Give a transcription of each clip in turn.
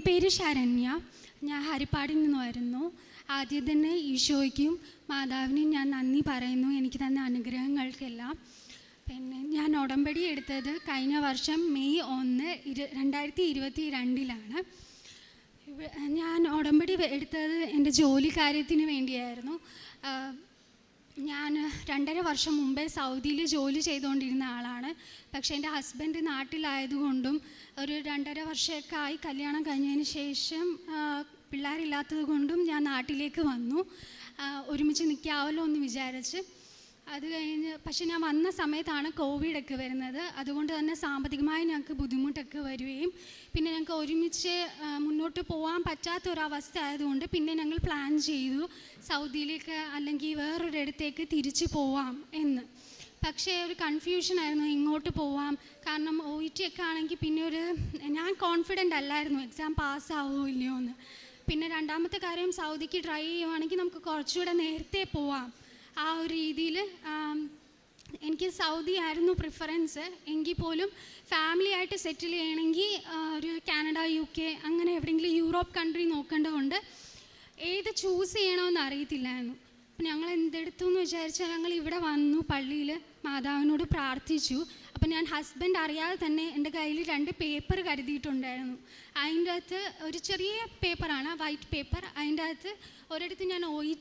എന്റെ പേര് ശരണ്യ. ഞാൻ ഹരിപ്പാടിൽ നിന്ന് വരുന്നു ആദ്യം തന്നെ ഈശോയ്ക്കും മാതാവിനും ഞാൻ നന്ദി പറയുന്നു. എനിക്ക് തന്ന അനുഗ്രഹങ്ങൾക്കെല്ലാം. പിന്നെ ഞാൻ ഉടമ്പടി എടുത്തത് കഴിഞ്ഞ വർഷം മെയ് ഒന്ന് ഇരു രണ്ടായിരത്തി ഇരുപത്തി രണ്ടിലാണ് ഞാൻ ഉടമ്പടി എടുത്തത് എന്റെ ജോലി കാര്യത്തിന് വേണ്ടിയായിരുന്നു. ഞാൻ രണ്ടര വർഷം മുമ്പേ സൗദിയിൽ ജോലി ചെയ്തുകൊണ്ടിരുന്ന ആളാണ്. പക്ഷേ എന്റെ ഹസ്ബൻഡ് നാട്ടിലായതുകൊണ്ടും ഒരു രണ്ടര വർഷമൊക്കെ ആയി കല്യാണം കഴിഞ്ഞതിന് ശേഷം പിള്ളേരില്ലാത്തത് കൊണ്ടും ഞാൻ നാട്ടിലേക്ക് വന്നു. ഒരുമിച്ച് നിൽക്കാമല്ലോ എന്ന് വിചാരിച്ച് അത് കഴിഞ്ഞ് പക്ഷെ ഞാൻ വന്ന സമയത്താണ് കോവിഡൊക്കെ വരുന്നത്. അതുകൊണ്ട് തന്നെ സാമ്പത്തികമായി ഞങ്ങൾക്ക് ബുദ്ധിമുട്ടൊക്കെ വരികയും പിന്നെ ഞങ്ങൾക്ക് ഒരുമിച്ച് മുന്നോട്ട് പോകാൻ പറ്റാത്ത ഒരവസ്ഥ ആയതുകൊണ്ട് പിന്നെ ഞങ്ങൾ പ്ലാൻ ചെയ്തു സൗദിയിലേക്ക് അല്ലെങ്കിൽ വേറൊരിടത്തേക്ക് തിരിച്ചു പോവാം എന്ന്. പക്ഷേ ഒരു കൺഫ്യൂഷനായിരുന്നു ഇങ്ങോട്ട് പോവാം. കാരണം ഒ ഇ ടി ഒക്കെ ആണെങ്കിൽ പിന്നെ ഒരു ഞാൻ കോൺഫിഡന്റ് അല്ലായിരുന്നു എക്സാം പാസ്സാവോ ഇല്ലയോ എന്ന് പിന്നെ രണ്ടാമത്തെ കാര്യം സൗദിക്ക് ട്രൈ ചെയ്യുവാണെങ്കിൽ നമുക്ക് കുറച്ചുകൂടെ നേരത്തെ പോവാം. ആ ഒരു രീതിയിൽ എനിക്ക് സൗദി ആയിരുന്നു പ്രിഫറൻസ് എങ്കിൽ പോലും ഫാമിലി ആയിട്ട് സെറ്റിൽ ചെയ്യണമെങ്കിൽ ഒരു കാനഡ യു കെ അങ്ങനെ എവിടെയെങ്കിലും യൂറോപ്പ് കൺട്രി നോക്കേണ്ടതുകൊണ്ട് ഏത് ചൂസ് ചെയ്യണമെന്ന് അറിയത്തില്ലായിരുന്നു. ഞങ്ങൾ എന്തെടുത്തു എന്ന് വിചാരിച്ചാൽ ഞങ്ങൾ ഇവിടെ വന്നു പള്ളിയിൽ മാതാവിനോട് പ്രാർത്ഥിച്ചു. ഞാൻ ഹസ്ബൻഡ് അറിയാതെ തന്നെ എന്റെ കയ്യിൽ രണ്ട് പേപ്പർ കരുതിയിട്ടുണ്ടായിരുന്നു. അതിന്റെ അകത്ത് ഒരു ചെറിയ പേപ്പറാണ് വൈറ്റ് പേപ്പർ അതിന്റെ അകത്ത് ഒരിടത്ത് ഞാൻ ഒ ഇ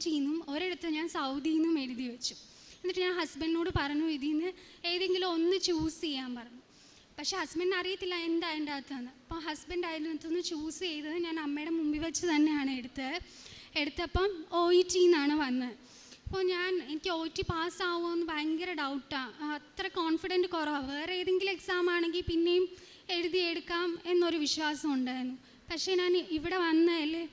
ഒരിടത്ത് ഞാൻ സൗദിയിൽ നിന്നും എഴുതി വെച്ചു. എന്നിട്ട് ഞാൻ ഹസ്ബൻഡിനോട് പറഞ്ഞു ഇതിൽ നിന്ന് ഏതെങ്കിലും ഒന്ന് ചൂസ് ചെയ്യാൻ പറഞ്ഞു. പക്ഷെ ഹസ്ബൻഡിന് അറിയത്തില്ല എന്താ അതിന്റെ അകത്തെന്ന്. അപ്പോൾ ഹസ്ബൻഡ് അതിനകത്തുനിന്ന് ചൂസ് ചെയ്തത് ഞാൻ അമ്മയുടെ മുമ്പിൽ വെച്ച് തന്നെയാണ് എടുത്തത്. എടുത്തപ്പം ഒ ഇ ടി എന്നാണ് വന്നത്. അപ്പോൾ ഞാൻ എനിക്ക് ഒ ടി പാസ്സാവുമോ എന്ന് ഭയങ്കര ഡൗട്ടാണ് അത്ര കോൺഫിഡന്റ് കുറവാണ് വേറെ ഏതെങ്കിലും എക്സാം ആണെങ്കിൽ പിന്നെയും എഴുതിയെടുക്കാം എന്നൊരു വിശ്വാസം ഉണ്ടായിരുന്നു. പക്ഷേ ഞാൻ ഇവിടെ വന്നതല്ലേ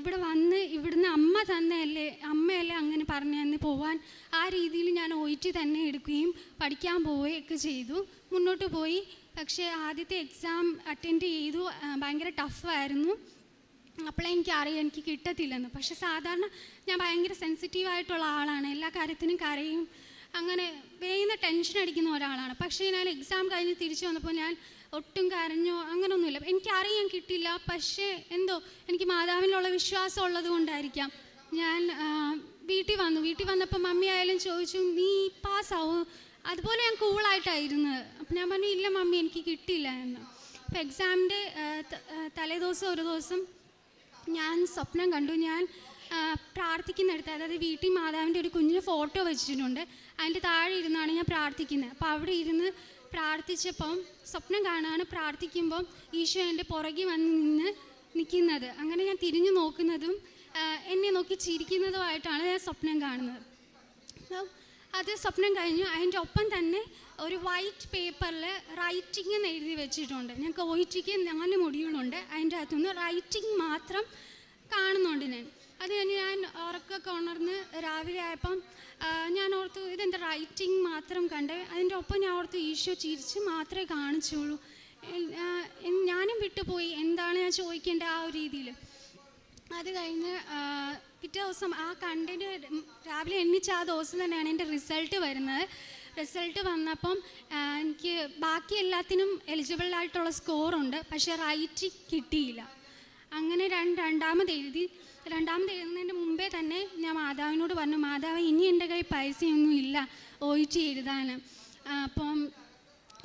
ഇവിടെ വന്ന് ഇവിടുന്ന് അമ്മ തന്നെയല്ലേ അമ്മയല്ലേ അങ്ങനെ പറഞ്ഞു തന്നെ പോവാൻ ആ രീതിയിൽ ഞാൻ ഒ ടി തന്നെ എടുക്കുകയും പഠിക്കാൻ പോവുകയൊക്കെ ചെയ്തു. മുന്നോട്ട് പോയി. പക്ഷേ ആദ്യത്തെ എക്സാം അറ്റൻഡ് ചെയ്തു. ഭയങ്കര ടഫായിരുന്നു അപ്പോഴേ എനിക്ക് അറിയാം എനിക്ക് കിട്ടത്തില്ലെന്ന്. പക്ഷെ സാധാരണ ഞാൻ ഭയങ്കര സെൻസിറ്റീവ് ആയിട്ടുള്ള ആളാണ്. എല്ലാ കാര്യത്തിനും കരയും. അങ്ങനെ വേഗം ടെൻഷൻ അടിക്കുന്ന ഒരാളാണ്. പക്ഷേ ഞാൻ എക്സാം കഴിഞ്ഞ് തിരിച്ചു വന്നപ്പോൾ ഞാൻ ഒട്ടും കരഞ്ഞോ അങ്ങനെയൊന്നുമില്ല എനിക്കറിയാൻ കിട്ടില്ല. പക്ഷേ എന്തോ എനിക്ക് മാതാവിനുള്ള വിശ്വാസം ഉള്ളത് കൊണ്ടായിരിക്കാം. ഞാൻ വീട്ടിൽ വന്നു. വീട്ടിൽ വന്നപ്പോൾ മമ്മി ആയാലും ചോദിച്ചു നീ പാസ്സാവും അതുപോലെ ഞാൻ കൂളായിട്ടായിരുന്നത് അപ്പം ഞാൻ പറഞ്ഞു ഇല്ല മമ്മി എനിക്ക് കിട്ടിയില്ല എന്ന്. അപ്പോൾ എക്സാമിന്റെ തലേദിവസം ഒരു ദിവസം ഞാൻ സ്വപ്നം കണ്ടു. ഞാൻ പ്രാർത്ഥിക്കുന്നിടത്ത് അതായത് വീട്ടിൽ മാതാവിന്റെ ഒരു കുഞ്ഞിന് ഫോട്ടോ വെച്ചിട്ടുണ്ട്. അതിന്റെ താഴെ ഇരുന്നാണ് ഞാൻ പ്രാർത്ഥിക്കുന്നത്. അപ്പോൾ അവിടെ ഇരുന്ന് പ്രാർത്ഥിച്ചപ്പം സ്വപ്നം കാണാണ് പ്രാർത്ഥിക്കുമ്പം ഈശോ എന്റെ പുറകെ വന്ന് നിന്ന് നിൽക്കുന്നത്. അങ്ങനെ ഞാൻ തിരിഞ്ഞു നോക്കുന്നതും എന്നെ നോക്കി ചിരിക്കുന്നതുമായിട്ടാണ് ഞാൻ സ്വപ്നം കാണുന്നത്. അത് സ്വപ്നം കഴിഞ്ഞു. അതിന്റെ ഒപ്പം തന്നെ ഒരു വൈറ്റ് പേപ്പറിൽ റൈറ്റിംഗ് എന്ന് എഴുതി വെച്ചിട്ടുണ്ട്. ഞങ്ങൾക്ക് ഒ ടിക്ക് നാല് മൊഡ്യൂളുണ്ട് അതിന്റെ അകത്തുനിന്ന് റൈറ്റിംഗ് മാത്രം കാണുന്നുണ്ട് ഞാൻ. അത് കഴിഞ്ഞ് ഞാൻ ഉറക്കൊക്കെ ഉണർന്ന് രാവിലെ ആയപ്പം ഞാൻ ഓർത്തു ഇതെന്റെ റൈറ്റിംഗ് മാത്രം കണ്ട്? അതിന്റെ ഒപ്പം ഞാൻ ഓർത്തു ഈശോ ചിരിച്ച് മാത്രമേ കാണിച്ചുള്ളൂ. ഞാനും വിട്ടുപോയി. എന്താണ് ഞാൻ ചോദിക്കേണ്ടത് ആ ഒരു രീതിയിൽ? അത് കഴിഞ്ഞ് പിറ്റേ ദിവസം ആ കണ്ടിന് രാവിലെ എണ്ണിച്ച ആ ദിവസം തന്നെയാണ് എന്റെ റിസൾട്ട് വരുന്നത്. റിസൾട്ട് വന്നപ്പം എനിക്ക് ബാക്കി എല്ലാത്തിനും എലിജിബിൾ ആയിട്ടുള്ള സ്കോറുണ്ട് പക്ഷേ റൈറ്റ് കിട്ടിയില്ല. അങ്ങനെ രണ്ട് രണ്ടാമത് എഴുതി. രണ്ടാമത് എഴുതുന്നതിന്റെ മുമ്പേ തന്നെ ഞാൻ മാതാവിനോട് പറഞ്ഞു മാതാവ് ഇനി എന്റെ കയ്യിൽ പൈസയൊന്നും ഇല്ല ഒ ടി എഴുതാൻ അപ്പം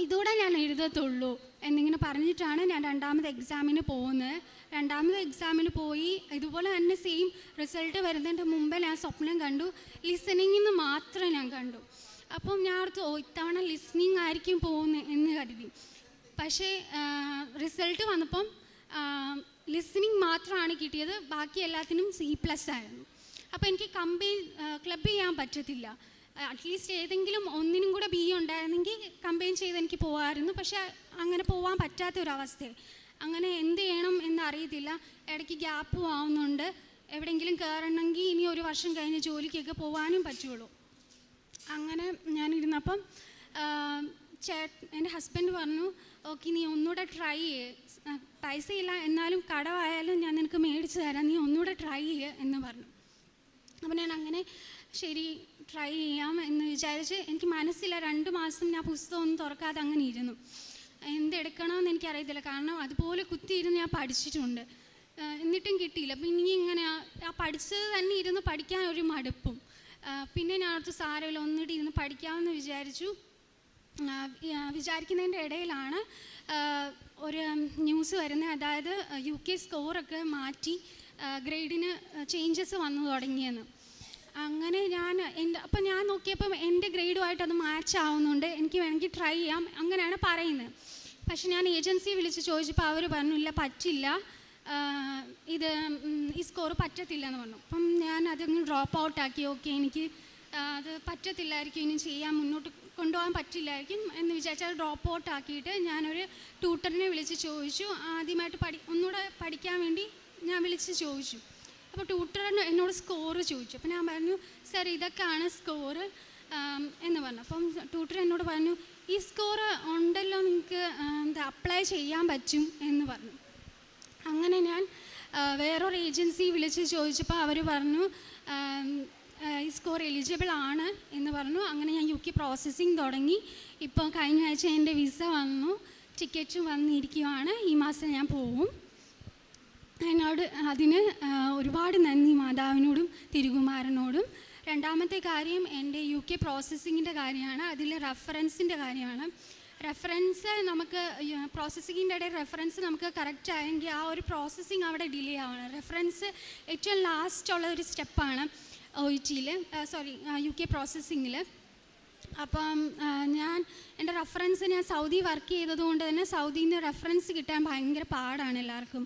ഇതോടെ ഞാൻ എഴുതത്തുള്ളൂ എന്നിങ്ങനെ പറഞ്ഞിട്ടാണ് ഞാൻ രണ്ടാമത് എക്സാമിന് പോകുന്നത്. രണ്ടാമത് എക്സാമിന് പോയി ഇതുപോലെ തന്നെ സെയിം റിസൾട്ട് വരുന്നതിന്റെ മുമ്പേ ഞാൻ സ്വപ്നം കണ്ടു. ലിസണിങ്ങിൽ നിന്ന് മാത്രം ഞാൻ കണ്ടു. അപ്പം ഞാൻ അടുത്ത് ഓ ഇത്തവണ ലിസ്ണിങ് ആയിരിക്കും പോകുന്നത് എന്ന് കരുതി. പക്ഷേ റിസൾട്ട് വന്നപ്പം ലിസണിങ് മാത്രമാണ് കിട്ടിയത്. ബാക്കി എല്ലാത്തിനും സി പ്ലസ് ആയിരുന്നു. അപ്പോൾ എനിക്ക് കമ്പയിൽ ക്ലബ് ചെയ്യാൻ പറ്റത്തില്ല. അറ്റ്ലീസ്റ്റ് ഏതെങ്കിലും ഒന്നിനും കൂടെ ബി ഉണ്ടായിരുന്നെങ്കിൽ കമ്പയിൻ ചെയ്ത് എനിക്ക് പോകാമായിരുന്നു പക്ഷേ അങ്ങനെ പോകാൻ പറ്റാത്ത ഒരു അങ്ങനെ എന്ത് ചെയ്യണം എന്നറിയത്തില്ല ഇടയ്ക്ക് ഗ്യാപ്പ് ആവുന്നുണ്ട്. എവിടെയെങ്കിലും കയറണമെങ്കിൽ ഇനി ഒരു വർഷം കഴിഞ്ഞ് ജോലിക്കൊക്കെ പോകാനും പറ്റുള്ളൂ. അങ്ങനെ ഞാനിരുന്നപ്പം ചേട്ട എന്റെ ഹസ്ബൻഡ് പറഞ്ഞു ഓക്കെ നീ ഒന്നുകൂടെ ട്രൈ ചെയ്യ്. പൈസ പൈസയില്ല എന്നാലും കടമായാലും ഞാൻ നിനക്ക് മേടിച്ചു തരാം. നീ ഒന്നുകൂടെ ട്രൈ ചെയ്യ് എന്ന് പറഞ്ഞു. അപ്പോൾ ഞാൻ അങ്ങനെ ശരി ട്രൈ ചെയ്യാം എന്ന് വിചാരിച്ച് എനിക്ക് മനസ്സില്ല രണ്ട് മാസം ഞാൻ പുസ്തകം ഒന്നും തുറക്കാതെ അങ്ങനെ ഇരുന്നു. എന്തെടുക്കണമെന്ന് എനിക്കറിയത്തില്ല. കാരണം അതുപോലെ കുത്തിയിരുന്ന് ഞാൻ പഠിച്ചിട്ടുണ്ട്. എന്നിട്ടും കിട്ടിയില്ല. അപ്പം ഇനി ഇങ്ങനെ ആ- പഠിച്ചത് തന്നെ ഇരുന്ന് പഠിക്കാൻ ഒരു മടുപ്പും. പിന്നെ ഞാൻ അടുത്ത് സാരമില്ല ഒന്നിട്ട് ഇരുന്ന് പഠിക്കാമെന്ന് വിചാരിച്ചു. വിചാരിക്കുന്നതിന്റെ ഇടയിലാണ് ഒരു ന്യൂസ് വരുന്നത്. അതായത് യു കെ സ്കോറൊക്കെ മാറ്റി ഗ്രേഡിന് ചേഞ്ചസ് വന്നു തുടങ്ങിയെന്ന്. അങ്ങനെ ഞാൻ എന്റെ അപ്പം ഞാൻ നോക്കിയപ്പം എന്റെ ഗ്രേഡുമായിട്ട് അത് മാച്ച് ആവുന്നുണ്ട് എനിക്ക് വേണമെങ്കിൽ ട്രൈ ചെയ്യാം. അങ്ങനെയാണ് പറയുന്നത്. പക്ഷെ ഞാൻ ഏജൻസി വിളിച്ച് ചോദിച്ചപ്പോൾ അവർ പറഞ്ഞു ഇല്ല പറ്റില്ല. ഇത് ഈ സ്കോർ പറ്റത്തില്ല എന്ന് പറഞ്ഞു. അപ്പം ഞാൻ അതങ്ങ് ഡ്രോപ്പ് ഔട്ട് ആക്കി. ഓക്കെ എനിക്ക് അത് പറ്റത്തില്ലായിരിക്കും. ഇനി ചെയ്യാൻ മുന്നോട്ട് കൊണ്ടുപോകാൻ പറ്റില്ലായിരിക്കും എന്ന് വിചാരിച്ചാൽ ഡ്രോപ്പ് ഔട്ട് ആക്കിയിട്ട് ഞാനൊരു ട്യൂട്ടറിനെ വിളിച്ച് ചോദിച്ചു. ആദ്യമായിട്ട് പഠി ഒന്നുകൂടെ പഠിക്കാൻ വേണ്ടി ഞാൻ വിളിച്ച് ചോദിച്ചു. അപ്പോൾ ട്യൂട്ടർ എന്നോട് സ്കോർ ചോദിച്ചു. അപ്പോൾ ഞാൻ പറഞ്ഞു സർ ഇതൊക്കെയാണ് സ്കോറ് എന്ന് പറഞ്ഞു. അപ്പം ട്യൂട്ടർ എന്നോട് പറഞ്ഞു ഈ സ്കോർ ഉണ്ടല്ലോ നിങ്ങൾക്ക് എന്താ അപ്ലൈ ചെയ്യാൻ പറ്റും എന്ന് പറഞ്ഞു. അങ്ങനെ ഞാൻ വേറൊരു ഏജൻസി വിളിച്ച് ചോദിച്ചപ്പോൾ അവർ പറഞ്ഞു ഈ സ്കോർ എലിജിബിൾ ആണ് എന്ന് പറഞ്ഞു. അങ്ങനെ ഞാൻ യു കെ പ്രോസസ്സിങ് തുടങ്ങി. ഇപ്പോൾ കഴിഞ്ഞ ആഴ്ച എന്റെ വിസ വന്നു ടിക്കറ്റും വന്നിരിക്കുവാണ്. ഈ മാസം ഞാൻ പോവും എന്നോട് അതിന് ഒരുപാട് നന്ദി മാതാവിനോടും തിരുകുമാരനോടും. രണ്ടാമത്തെ കാര്യം എന്റെ യു കെ പ്രോസസ്സിങ്ങിന്റെ കാര്യമാണ്. അതിൽ റെഫറൻസിന്റെ കാര്യമാണ്. റെഫറൻസ് നമുക്ക് പ്രോസസ്സിങ്ങിന്റെ ഇടയിൽ റെഫറൻസ് നമുക്ക് കറക്റ്റ് ആയെങ്കിൽ ആ ഒരു പ്രോസസ്സിങ് അവിടെ ഡിലേ ആവണം. റെഫറൻസ് ഏറ്റവും ലാസ്റ്റ് ഉള്ള ഒരു സ്റ്റെപ്പാണ് ഒ ഇ ടിയിൽ സോറി യു കെ പ്രോസസ്സിങ്ങിൽ അപ്പം ഞാൻ എന്റെ റെഫറൻസ് ഞാൻ സൗദി വർക്ക് ചെയ്തതുകൊണ്ട് തന്നെ സൗദിയിൽ നിന്ന് റെഫറൻസ് കിട്ടാൻ ഭയങ്കര പാടാണ് എല്ലാവർക്കും.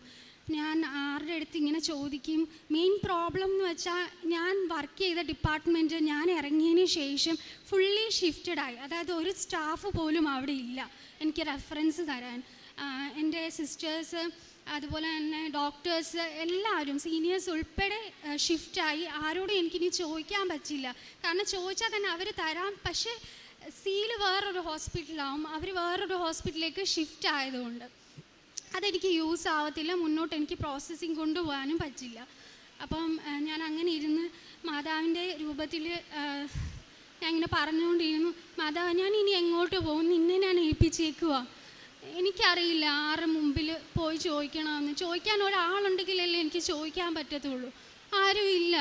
ഞാൻ ആരുടെ അടുത്ത് ഇങ്ങനെ ചോദിക്കും? മെയിൻ പ്രോബ്ലം എന്ന് വെച്ചാൽ ഞാൻ വർക്ക് ചെയ്ത ഡിപ്പാർട്ട്മെന്റ് ഞാൻ ഇറങ്ങിയതിന് ശേഷം ഫുള്ളി ഷിഫ്റ്റഡ് ആയി. അതായത് ഒരു സ്റ്റാഫ് പോലും അവിടെ ഇല്ല. എനിക്ക് റെഫറൻസ് തരാൻ. എന്റെ സിസ്റ്റേഴ്സ് അതുപോലെ തന്നെ ഡോക്ടേഴ്സ് എല്ലാവരും സീനിയേഴ്സ് ഉൾപ്പെടെ ഷിഫ്റ്റായി ആരോടും എനിക്കിനി ചോദിക്കാൻ പറ്റില്ല. കാരണം ചോദിച്ചാൽ തന്നെ അവർ തരാം. പക്ഷേ സീൽ വേറൊരു ഹോസ്പിറ്റലാവും അവർ വേറൊരു ഹോസ്പിറ്റലിലേക്ക് ഷിഫ്റ്റ് ആയതുകൊണ്ട്. അതെനിക്ക് യൂസ് ആവത്തില്ല. മുന്നോട്ട് എനിക്ക് പ്രോസസ്സിങ് കൊണ്ടുപോകാനും പറ്റില്ല. അപ്പം ഞാൻ അങ്ങനെ ഇരുന്ന് മാതാവിന്റെ രൂപത്തിൽ ഞാൻ ഇങ്ങനെ പറഞ്ഞുകൊണ്ടിരുന്നു മാതാവ് ഞാൻ ഇനി എങ്ങോട്ട് പോകും? നിന്നെ ഞാൻ ഏൽപ്പിച്ചേക്കുക എനിക്കറിയില്ല ആരുടെ മുമ്പിൽ പോയി ചോദിക്കണമെന്ന്. ചോദിക്കാൻ ഒരാളുണ്ടെങ്കിലല്ലേ എനിക്ക് ചോദിക്കാൻ പറ്റത്തുള്ളൂ. ആരും ഇല്ല.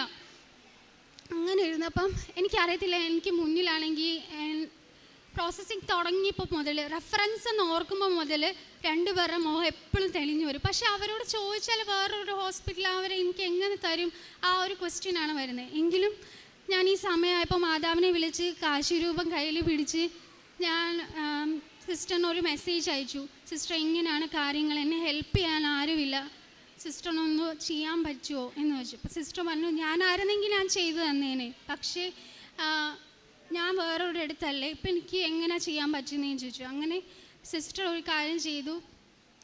അങ്ങനെ ഇരുന്നപ്പം എനിക്കറിയത്തില്ല എനിക്ക് മുന്നിലാണെങ്കിൽ പ്രോസസ്സിങ് തുടങ്ങിയപ്പോൾ മുതൽ റെഫറൻസ് എന്ന് ഓർക്കുമ്പോൾ മുതൽ രണ്ടുപേരുടെ മുഖം എപ്പോഴും തെളിഞ്ഞു വരും. പക്ഷെ അവരോട് ചോദിച്ചാൽ വേറൊരു ഹോസ്പിറ്റൽ അവരെ എനിക്ക് എങ്ങനെ തരും? ആ ഒരു ക്വസ്റ്റ്യനാണ് വരുന്നത്. എങ്കിലും ഞാൻ ഈ സമയമായപ്പോൾ മാതാവിനെ വിളിച്ച് കാശിരൂപം കയ്യിൽ പിടിച്ച് ഞാൻ സിസ്റ്ററിന് ഒരു മെസ്സേജ് അയച്ചു. സിസ്റ്റർ എങ്ങനെയാണ് കാര്യങ്ങൾ. എന്നെ ഹെൽപ്പ് ചെയ്യാൻ ആരുമില്ല. സിസ്റ്ററിനൊന്ന് ചെയ്യാൻ പറ്റുമോ? എന്ന് ചോദിച്ചു. അപ്പോൾ സിസ്റ്റർ പറഞ്ഞു ഞാൻ ആയിരുന്നെങ്കിൽ ഞാൻ ചെയ്തു തന്നേനെ. പക്ഷേ ഞാൻ വേറൊരു അടുത്തല്ലേ? ഇപ്പം എനിക്ക് എങ്ങനെ ചെയ്യാൻ പറ്റുന്നതെന്ന് ചോദിച്ചു. അങ്ങനെ സിസ്റ്റർ ഒരു കാര്യം ചെയ്തു.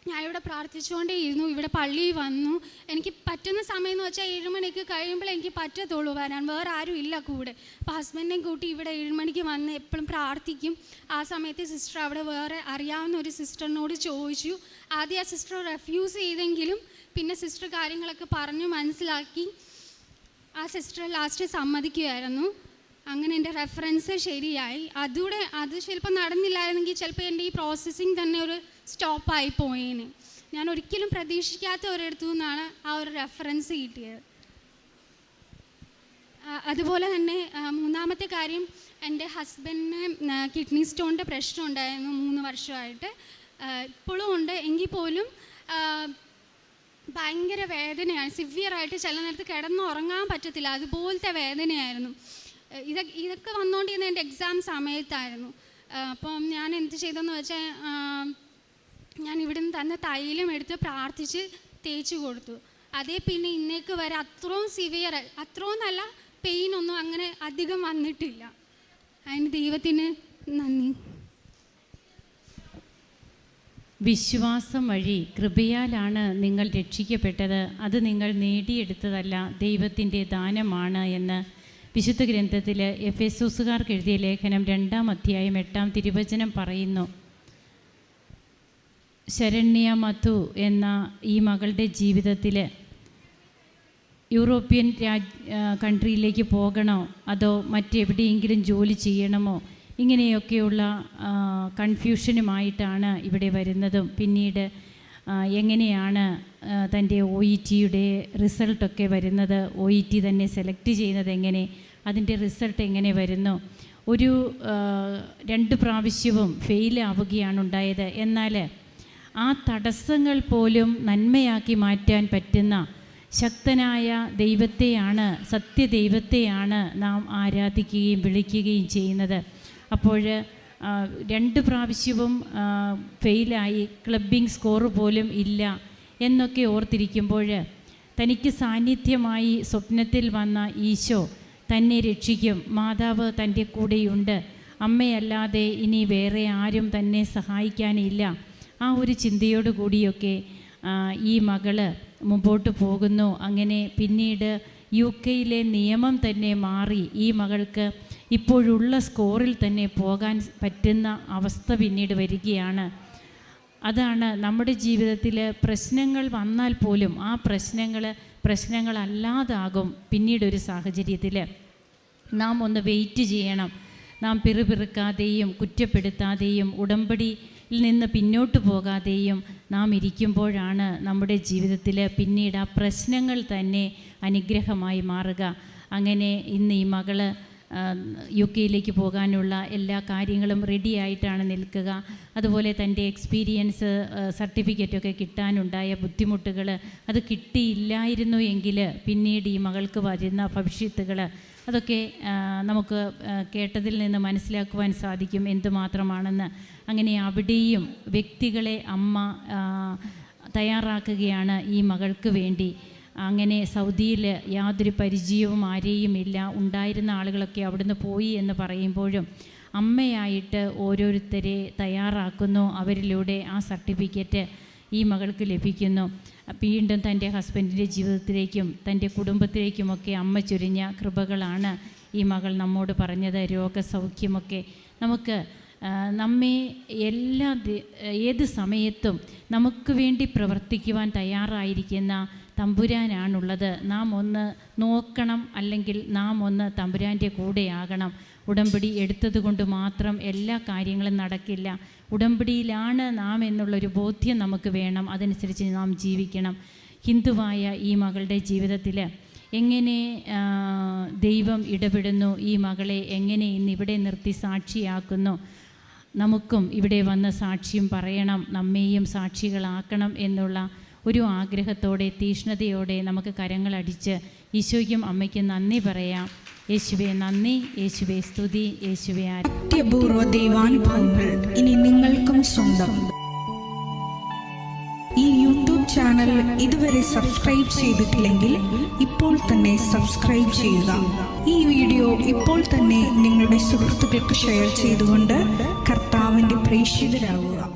ഞാൻ ഇവിടെ പ്രാർത്ഥിച്ചുകൊണ്ടേ ഇരുന്നു ഇവിടെ പള്ളിയിൽ വന്നു. എനിക്ക് പറ്റുന്ന സമയം എന്ന് വെച്ചാൽ ഏഴ് മണിക്ക് കഴിയുമ്പോൾ എനിക്ക് പറ്റത്തുള്ളൂ വരാൻ. വേറെ ആരും ഇല്ല കൂടെ. അപ്പോൾ ഹസ്ബൻഡിനെയും കൂട്ടി ഇവിടെ ഏഴ് മണിക്ക് വന്ന് എപ്പോഴും പ്രാർത്ഥിക്കും. ആ സമയത്ത് സിസ്റ്റർ അവിടെ വേറെ അറിയാവുന്ന ഒരു സിസ്റ്ററിനോട് ചോദിച്ചു. ആദ്യം ആ സിസ്റ്റർ റെഫ്യൂസ് ചെയ്തെങ്കിലും പിന്നെ സിസ്റ്റർ കാര്യങ്ങളൊക്കെ പറഞ്ഞു മനസ്സിലാക്കി. ആ സിസ്റ്റർ ലാസ്റ്റ് സമ്മതിക്കുമായിരുന്നു അങ്ങനെ എന്റെ റെഫറൻസ് ശരിയായി. അതുകൂടെ അത് ചിലപ്പോൾ നടന്നില്ലായിരുന്നെങ്കിൽ ചിലപ്പോൾ എന്റെ ഈ പ്രോസസ്സിങ് തന്നെ ഒരു സ്റ്റോപ്പായി പോയേനെ. ഞാൻ ഒരിക്കലും പ്രതീക്ഷിക്കാത്ത ഒരിടത്തു നിന്നാണ് ആ ഒരു റെഫറൻസ് കിട്ടിയത്. അതുപോലെ തന്നെ മൂന്നാമത്തെ കാര്യം എന്റെ ഹസ്ബൻഡിന് കിഡ്നി സ്റ്റോണിന്റെ പ്രശ്നം ഉണ്ടായിരുന്നു മൂന്ന് വർഷമായിട്ട്. ഇപ്പോഴും ഉണ്ട്. എങ്കിൽ പോലും ഭയങ്കര വേദനയാണ്. സിവിയറായിട്ട് ചില നേരത്ത് കിടന്നുറങ്ങാൻ പറ്റത്തില്ല. അതുപോലത്തെ വേദനയായിരുന്നു. ഇതൊക്കെ ഇതൊക്കെ വന്നുകൊണ്ടിരുന്ന എന്റെ എക്സാം സമയത്തായിരുന്നു. അപ്പം ഞാൻ എന്ത് ചെയ്തെന്ന് വെച്ചാൽ ഞാൻ ഇവിടുന്ന് തന്നെ തൈലം എടുത്ത് പ്രാർത്ഥിച്ച് തേച്ച് കൊടുത്തു. അതേ പിന്നെ ഇന്നേക്ക് വരെ അത്രയും സിവിയർ അത്രയും നല്ല പെയിൻ ഒന്നും അങ്ങനെ അധികം വന്നിട്ടില്ല. അതിന് ദൈവത്തിന് നന്ദി. വിശ്വാസം വഴി കൃപയാലാണ് നിങ്ങൾ രക്ഷിക്കപ്പെട്ടത്. അത് നിങ്ങൾ നേടിയെടുത്തതല്ല ദൈവത്തിന്റെ ദാനമാണ് എന്ന് വിശുദ്ധ ഗ്രന്ഥത്തിൽ എഫ് എസൂസുകാർക്ക് എഴുതിയ ലേഖനം രണ്ടാം അധ്യായം എട്ടാം തിരുവചനം പറയുന്നു. ശരണ്യ മധു എന്ന ഈ മകളുടെ ജീവിതത്തിൽ യൂറോപ്യൻ രാജ് കൺട്രിയിലേക്ക് പോകണോ? അതോ മറ്റെവിടെയെങ്കിലും ജോലി ചെയ്യണമോ? ഇങ്ങനെയൊക്കെയുള്ള കൺഫ്യൂഷനുമായിട്ടാണ് ഇവിടെ വരുന്നതും. പിന്നീട് എങ്ങനെയാണ് തന്റെ ഒ ഇ ടിയുടെ റിസൾട്ടൊക്കെ വരുന്നത്? ഒ ഇ ടി തന്നെ സെലക്ട് ചെയ്യുന്നത് എങ്ങനെ? അതിന്റെ റിസൾട്ട് എങ്ങനെ വരുന്നു? ഒരു രണ്ട് പ്രാവശ്യവും ഫെയിലാവുകയാണ് ഉണ്ടായത്. എന്നാൽ ആ തടസ്സങ്ങൾ പോലും നന്മയാക്കി മാറ്റാൻ പറ്റുന്ന ശക്തനായ ദൈവത്തെയാണ് സത്യദൈവത്തെയാണ് നാം ആരാധിക്കുകയും വിളിക്കുകയും ചെയ്യുന്നത്. അപ്പോൾ രണ്ട് പ്രാവശ്യവും ഫെയിലായി. ക്ലബിംഗ് സ്കോർ പോലും ഇല്ല എന്നൊക്കെ ഓർത്തിരിക്കുമ്പോൾ തനിക്ക് സാന്നിധ്യമായി സ്വപ്നത്തിൽ വന്ന ഈശോ തന്നെ രക്ഷിക്കും. മാതാവ് തന്റെ കൂടെയുണ്ട്. അമ്മയല്ലാതെ ഇനി വേറെ ആരും തന്നെ സഹായിക്കാനില്ല. ആ ഒരു ചിന്തയോടു കൂടിയൊക്കെ ഈ മകൾ മുമ്പോട്ട് പോകുന്നു. അങ്ങനെ പിന്നീട് യു കെയിലെ നിയമം തന്നെ മാറി. ഈ മകൾക്ക് ഇപ്പോഴുള്ള സ്കോറിൽ തന്നെ പോകാൻ പറ്റുന്ന അവസ്ഥ പിന്നീട് വരികയാണ്. അതാണ് നമ്മുടെ ജീവിതത്തിൽ പ്രശ്നങ്ങൾ വന്നാൽ പോലും ആ പ്രശ്നങ്ങൾ പ്രശ്നങ്ങളല്ലാതാകും പിന്നീടൊരു സാഹചര്യത്തിൽ നാം ഒന്ന് വെയിറ്റ് ചെയ്യണം. നാം പിറുപിറുക്കാതെയും കുറ്റപ്പെടുത്താതെയും ഉടമ്പടിയിൽ നിന്ന് പിന്നോട്ട് പോകാതെയും നാം ഇരിക്കുമ്പോഴാണ് നമ്മുടെ ജീവിതത്തിൽ പിന്നീട് ആ പ്രശ്നങ്ങൾ തന്നെ അനുഗ്രഹമായി മാറുക. അങ്ങനെ ഇന്ന് ഈ മകൾ യു കെയിലേക്ക് പോകാനുള്ള എല്ലാ കാര്യങ്ങളും റെഡിയായിട്ടാണ് നിൽക്കുക. അതുപോലെ തന്റെ എക്സ്പീരിയൻസ് സർട്ടിഫിക്കറ്റൊക്കെ കിട്ടാനുണ്ടായ ബുദ്ധിമുട്ടുകൾ അത് കിട്ടിയില്ലായിരുന്നു എങ്കിൽ പിന്നീട് ഈ മകൾക്ക് വരുന്ന ഭവിഷ്യത്തുകൾ അതൊക്കെ നമുക്ക് കേട്ടതിൽ നിന്ന് മനസ്സിലാക്കുവാൻ സാധിക്കും എന്തുമാത്രമാണെന്ന്. അങ്ങനെ അവിടെയും വ്യക്തികളെ അമ്മ തയ്യാറാക്കുകയാണ് ഈ മകൾക്ക് വേണ്ടി. അങ്ങനെ സൗദിയിൽ യാതൊരു പരിചയവും ആരെയും ഇല്ല. ഉണ്ടായിരുന്ന ആളുകളൊക്കെ അവിടുന്ന് പോയി എന്ന് പറയുമ്പോഴും അമ്മയായിട്ട് ഓരോരുത്തരെ തയ്യാറാക്കുന്നു. അവരിലൂടെ ആ സർട്ടിഫിക്കറ്റ് ഈ മകൾക്ക് ലഭിക്കുന്നു. വീണ്ടും തന്റെ ഹസ്ബൻഡിന്റെ ജീവിതത്തിലേക്കും തന്റെ കുടുംബത്തിലേക്കുമൊക്കെ അമ്മ ചൊരിഞ്ഞ കൃപകളാണ് ഈ മകൾ നമ്മോട് പറഞ്ഞത്. രോഗസൗഖ്യമൊക്കെ നമുക്ക് നമ്മെ എല്ലാ ഏത് സമയത്തും നമുക്ക് വേണ്ടി പ്രവർത്തിക്കുവാൻ തയ്യാറായിരിക്കുന്ന തമ്പുരാനാണുള്ളത്. നാം ഒന്ന് നോക്കണം അല്ലെങ്കിൽ നാം ഒന്ന് തമ്പുരാന്റെ കൂടെയാകണം. ഉടമ്പടി എടുത്തതുകൊണ്ട് മാത്രം എല്ലാ കാര്യങ്ങളും നടക്കില്ല. ഉടമ്പടിയിലാണ് നാം എന്നുള്ളൊരു ബോധ്യം നമുക്ക് വേണം. അതനുസരിച്ച് നാം ജീവിക്കണം. ഹിന്ദുവായ ഈ മകളുടെ ജീവിതത്തിൽ എങ്ങനെ ദൈവം ഇടപെടുന്നു? ഈ മകളെ എങ്ങനെ ഇന്ന് ഇവിടെ നിർത്തി സാക്ഷിയാക്കുന്നു? നമുക്കും ഇവിടെ വന്ന് സാക്ഷ്യം പറയണം. നമ്മെയും സാക്ഷികളാക്കണം എന്നുള്ള ഒരു ആഗ്രഹത്തോടെ തീഷ്ണതയോടെ നമുക്ക് കരങ്ങളടിച്ച് ഈശോയ്ക്കും അമ്മയ്ക്കും നന്ദി പറയാം. യേശുവെ നന്ദി. യേശുവെ സ്തുതി. യേശുവെ അത്യപൂർവ ദൈവാനുഭവങ്ങൾ ഇനി നിങ്ങൾക്കും സ്വന്തം. ഈ യൂട്യൂബ് ചാനൽ ഇതുവരെ സബ്സ്ക്രൈബ് ചെയ്തിട്ടില്ലെങ്കിൽ ഇപ്പോൾ തന്നെ സബ്സ്ക്രൈബ് ചെയ്യുക. ഈ വീഡിയോ ഇപ്പോൾ തന്നെ നിങ്ങളുടെ സുഹൃത്തുക്കൾക്ക് ഷെയർ ചെയ്തുകൊണ്ട് കർത്താവിന്റെ പ്രേക്ഷിതരാകുക